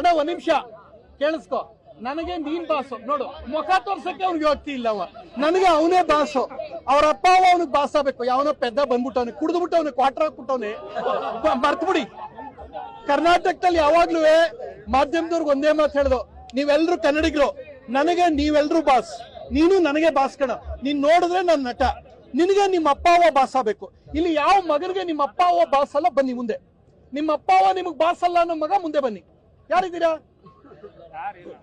ಅಣ್ಣ, ಒಂದ್ ನಿಮಿಷ. ಕೇಳಿಸ್ಕೊ. ನನಗೆ ನೀನ್ ಬಾಸು? ನೋಡು, ಮುಖ ತೋರ್ಸಕ್ಕೆ ಅವ್ನಿಗೆ ಹೋಗ್ತಿ ಇಲ್ಲ ಅವ. ನನಗೆ ಅವನೇ ಬಾಸು. ಅವ್ರ ಅಪ್ಪ, ಅವ ಅವನಿಗೆ ಬಾಸ್ ಯಾವನೋ ಪೆದ್ದ ಬಂದ್ಬಿಟ್ಟವನೆ ಕುಡಿದ್ಬಿಟ್ಟು ಅವನಿಗೆ ಕ್ವಾರ್ಟರ್ ಹಾಕ್ಬಿಟ್ಟವನೆ ಮರ್ತ್ಬಿಡಿ. ಕರ್ನಾಟಕದಲ್ಲಿ ಯಾವಾಗ್ಲೂ ಮಾಧ್ಯಮದವ್ರಿಗೆ ಒಂದೇ ಮಾತು ಹೇಳ್ದು, ನೀವೆಲ್ರು ಕನ್ನಡಿಗರು, ನನಗೆ ನೀವೆಲ್ರು ಬಾಸ್. ನೀನು ನನಗೆ ಬಾಸ್ ಕಣ. ನೀನ್ ನೋಡಿದ್ರೆ ನನ್ನ ನಟ. ನಿನಗೆ ನಿಮ್ಮ ಅಪ್ಪ, ಅವ ಬಾಸ್ ಆಗ್ಬೇಕು ಇಲ್ಲಿ ಯಾವ ಮಗನಿಗೆ ನಿಮ್ಮ ಅಪ್ಪ, ಅವ ಬಾಸ್ ಅಲ್ಲ ಬನ್ನಿ ಮುಂದೆ. ನಿಮ್ಮ ಅಪ್ಪ, ಅವ ನಿಮಗೆ ಬಾಸ್ ಅಲ್ಲ ಅನ್ನೋ ಮಗ ಮುಂದೆ ಬನ್ನಿ. ಯಾರಿದ್ದೀರಾ?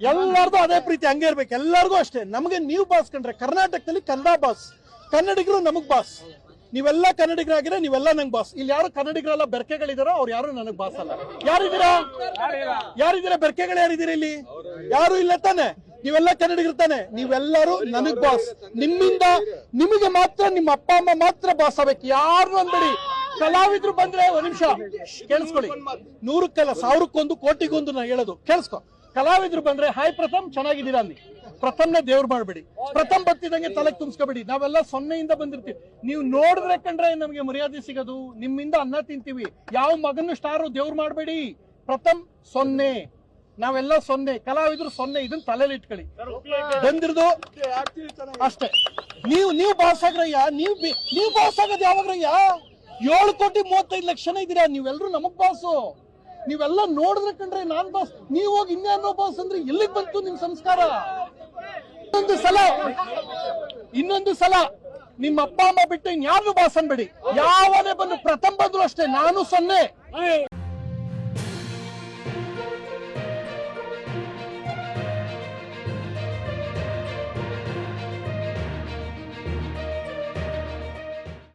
ಎಲ್ಲಾರ್ದು ಅದೇ ಪ್ರೀತಿ, ಹಂಗೆ ಇರ್ಬೇಕು. ಎಲ್ಲರಿಗೂ ಅಷ್ಟೇ. ನಮಗೆ ನೀವು ಬಾಸ್ ಕಂಡ್ರೆ, ಕರ್ನಾಟಕದಲ್ಲಿ ಕನ್ನಡ ಬಾಸ್ ಕನ್ನಡಿಗರು ನಮಗ್ ಬಾಸ್ ನೀವೆಲ್ಲ ಕನ್ನಡಿಗರಾಗಿದ್ರೆ ನೀವೆಲ್ಲ ನಂಗೆ ಬಾಸ್ ಇಲ್ಲಿ ಯಾರು ಕನ್ನಡಿಗರೆಲ್ಲ ಬೆರ್ಕೆಗಳಿದಾರೋ ಅವ್ರು ಯಾರು ನನಗ್ ಬಾಸ್ ಅಲ್ಲ. ಯಾರಿದ್ದೀರಾ? ಯಾರಿದ್ದೀರಾ? ಬೆರ್ಕೆಗಳು ಯಾರಿದ್ದೀರಾ ಇಲ್ಲಿ? ಯಾರು ಇಲ್ಲ ತಾನೆ? ನೀವೆಲ್ಲ ಕನ್ನಡಿಗರು ತಾನೆ? ನೀವೆಲ್ಲರೂ ನನಗ್ ಬಾಸ್ ನಿಮ್ಮಿಂದ ನಿಮಗೆ ಮಾತ್ರ, ನಿಮ್ಮ ಅಪ್ಪ, ಅಮ್ಮ ಮಾತ್ರ ಬಾಸ್ ಆಗ್ಬೇಕು. ಯಾರು ಅನ್ಬೇಡಿ. ಕಲಾವಿದ್ರು ಬಂದ್ರೆ ಒಂದ್ ನಿಮಿಷ. ಕೇಳಿಸ್ಕೊಳ್ಳಿ. ನೂರಕ್ಕಲ್ಲ, ಸಾವಿರಕ್ಕೊಂದು, ಕೋಟಿಗೊಂದು ನಾ ಹೇಳೋದು. ಕೇಳಿಸ್ಕೊ. ಕಲಾವಿದ್ರು ಬಂದ್ರೆ, ಹಾಯ್ ಪ್ರಥಮ್, ಚೆನ್ನಾಗಿದ್ದೀರಾ ಅಲ್ಲಿ ಪ್ರಥಮ್ನೇ ದೇವ್ರು ಮಾಡ್ಬೇಡಿ. ಪ್ರಥಮ್ ಬತ್ತಿದಂಗೆ ತಲೆಗೆ ತುಂಬಿಸ್ಕೋಬೇಡಿ. ನಾವೆಲ್ಲ ಸೊನ್ನೆಯಿಂದ ಬಂದಿರ್ತೀವಿ. ನೀವು ನೋಡಿದ್ರೆ ಕಂಡ್ರೆ ನಮಗೆ ಮರ್ಯಾದೆ ಸಿಗೋದು. ನಿಮ್ಮಿಂದ ಅನ್ನ ತಿಂತೀವಿ. ಯಾವ ಮಗನ ಸ್ಟಾರು ದೇವ್ರು ಮಾಡಬೇಡಿ. ಪ್ರಥಮ್ ಸೊನ್ನೆ. ನಾವೆಲ್ಲ ಸೊನ್ನೆ. ಕಲಾವಿದ್ರು ಸೊನ್ನೆ. ಇದನ್ನ ತಲೆಯಲ್ಲಿ ಇಟ್ಕೊಳ್ಳಿ. ಬಂದಿರೋದು ಅಷ್ಟೇ. ನೀವು ನೀವು ಬಾಸ್ ಆಗ್ರಯ್ಯ ನೀವು ನೀವು ಬಾಸ್ ಆಗೋದು ಯಾವಾಗ್ರಯ್ಯ? ಏಳು ಕೋಟಿ ಮೂವತ್ತೈದು ಲಕ್ಷ ಇದ್ದೀರಾ? ನೀವೆಲ್ಲರೂ ನಮಗ್ ಬಾಸು. ನೀವೆಲ್ಲ ನೋಡಿದ್ರೆ ಕಂಡ್ರೆ ನಾನ್ ಬಾಸ್. ನೀವು ಹೋಗಿ ಇನ್ಯಾರೋ ಬಾಸ್ ಅಂದ್ರೆ ಎಲ್ಲಿಗೆ ಬಂತು ನಿಮ್ ಸಂಸ್ಕಾರ? ಇನ್ನೊಂದು ಸಲ. ಇನ್ನೊಂದು ಸಲ. ನಿಮ್ಮ ಅಪ್ಪ, ಅಮ್ಮ ಬಿಟ್ಟು ಇನ್ಯಾರು ಬಾಸ್ ಅನ್ಬೇಡಿ. ಯಾವನೇ ಬಂದು ಪ್ರಥಮ ಬಂದ್ರು ಅಷ್ಟೇ. ನಾನು ಸೊನ್ನೆ.